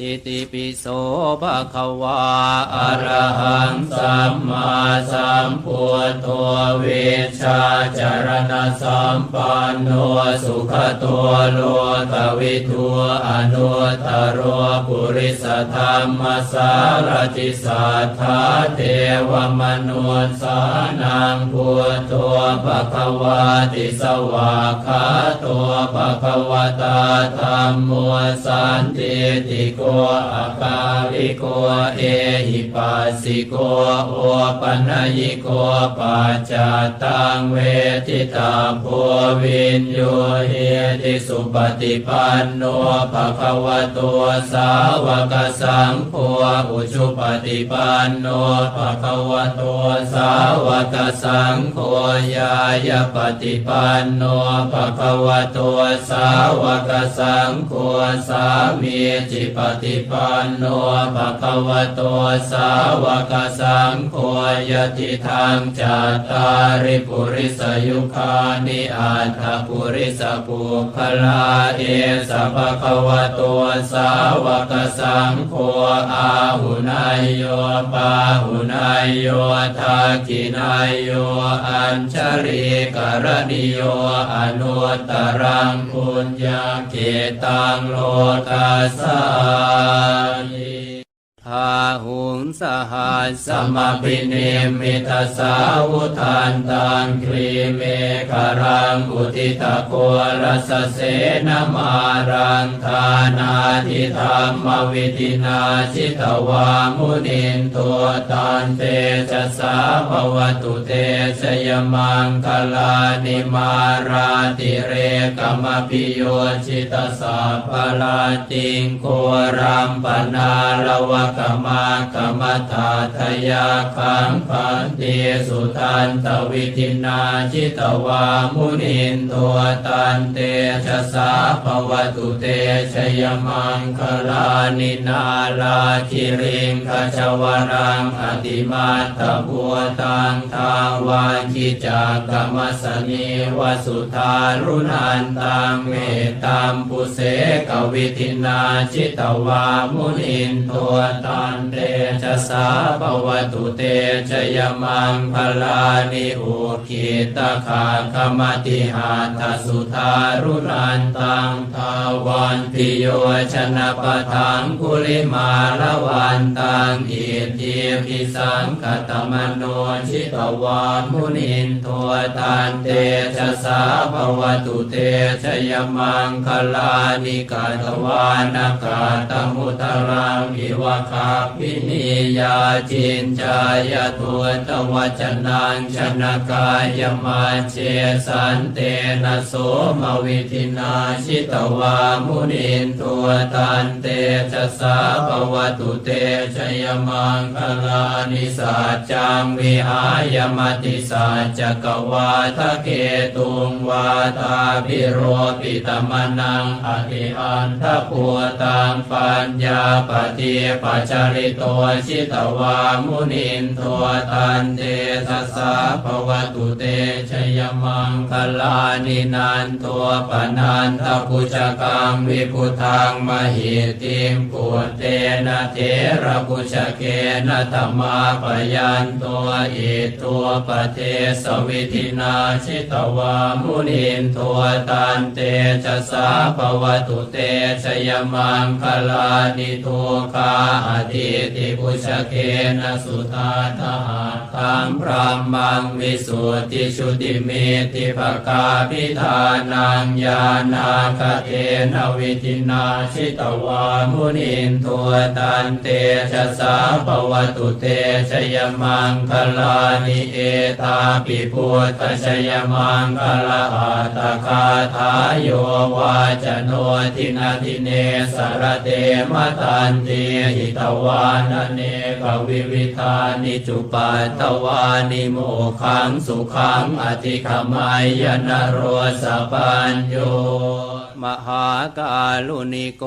อิติปิโสภะคะวาอะระหังสัมมาสัมพุทโธเวชาจารณสัมปันโนสุขตัวโลกวิทัวอนุตตรปุริสธรรมสารติสัทธาเทวมนุษย์สานังพุทโธภะคะวาติสวากขาตัวภะคะวตาธรรมโมสันติติโกอาคาลิโกเอหิปัสสิโกโอปัญญิโกปัจจตังเวทิตาโพวินโยเฮติสุปฏิปันโนภะคะวะโตสาวกสังโฆอุชุปฏิปันโนภะคะวะโตสาวกสังโฆยายาปฏิปันโนภะคะวะโตสาวกสังโฆสามีจิปฏิปันโนภะคะวะโตสาวกสังโฆยติทางจัตตาริปุริสยุคานิอัตถปุริสปุคลาเอสะภะคะวะโตสาวกสังโฆอาหุนายโยปาหุนายโยทักขินายโยอัญชริกรณิโยอนุตตรังปุญญาเกตังโลกัสสานิ ทาหุงสหัสสมปิเนมิตาสาวุทานตังครีเมฆรังอุทิตะโกรสเสนมารังทานาทิธรรมวิธินาชิตวามุนินตัวตันเตจะสาภวตุเตชยมังคลานิมาราติเรกมปิโยชิตสาปลาติงโครัมปนาลวะกมากรรมตาทยาคังพันเตสุทันตวิธินาชิตวามุนินตัวตันเตชะสาภวตุเตชยมังคลานินาลาคิริงขจวรังอติมาตบัวตังทางวานคิจากกรรมสนีวสุธารุนันตังเมตตามปุเสกวิธินาชิตวามุนินตัวตันเตชะสาภวตุเตชยมังพลานิอุคิตคาคมติหาทสุธารุนันตังทาวันติโยชนะปะทังกุลิมาละวันตังอิทิพิสังกตมโนชิตวามุนินตัวตันเตชะสาภวตุเตชยมังคลานิกาตวานากาตมุตรังอิวะคาปินิยาจินจายตัวตวัจนังชนะกายมาเชสันเตนะโสมวิธินาชิตวามุนินตัวตันเตชะสาภวตุเตชยมังคลานิสัจจังวิหายมติสัจจกวาทะเกตุงวาตาพิโรปิตมนังอธิอันทปัวตังปัญญาปฏิปัจจริโตชิตวามุนินตัวตันเตทัสสะภวตุเตชยมังคลานินันตัวปนันทปุจกังวิพุทังมหิติมปุตเตนะเทระปุจเกนะธรรมาปยันตัวอิตัวปเทสวิธินาชิตวามุนินตัวตันเตชะสาภวตุเตชยมังคลานิทุคาอธิติปุชเกนะสุตาทหาทังพระมังวิสุทธิชุติเมติภกาพิธานังญาณาคเทนวิธินาชิตวามุนินตัวตันเตชะสาภวตุเตชยมังคลานิเอตาปิพุทธชยมังคลาอัตตคาทายโยวาจโนทินาทิเนสารเตมตันเตหิตวานเนกวิวิธานิจุปัตวานิโมขังสุขังอธิขมายนโรสปัญโย มหากาลุนิโก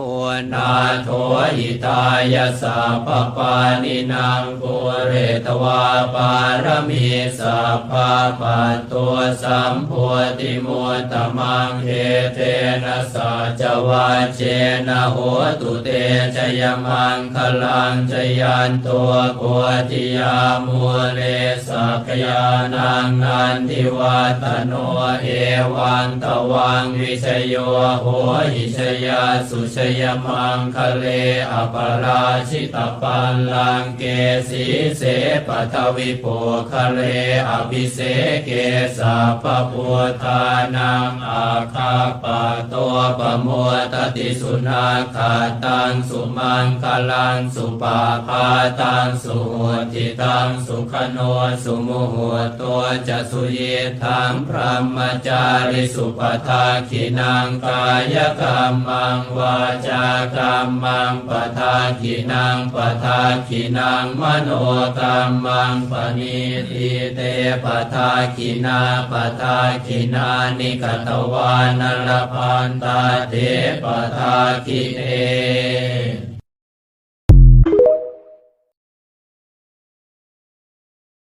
นาโทหิตายาสัพพปานินางปุเรตวาปารมีสัพพะปัตตัวสัมพุติมุตตมังเฮเทนะสัจวัจเจนะโหตุเตชยมังคลังชยันตัวโพธิยามูเลสักยานังนันทิวัตโนเอวังตวังวิชโยโหหิชยาสุชยมังคะเลอปราชิตปัลลังเกสีเสปทวิโปคะเลอภิเสเกสัพพุทานังอาคาปะตัวปะมัวตติสุนาคาตังสุมังคลังสุปาพาตังสุโหติตังสุขโนสุโมโหตัวจะสุเยทังพระมจาริสุปทาขินังกาายกรรมังวาจากรรมังปทาขินังปทาขินังมโนกรรมังปณิทิเตปทาขินาปทาขินานิกตวานรพันตาเทปทาขิเต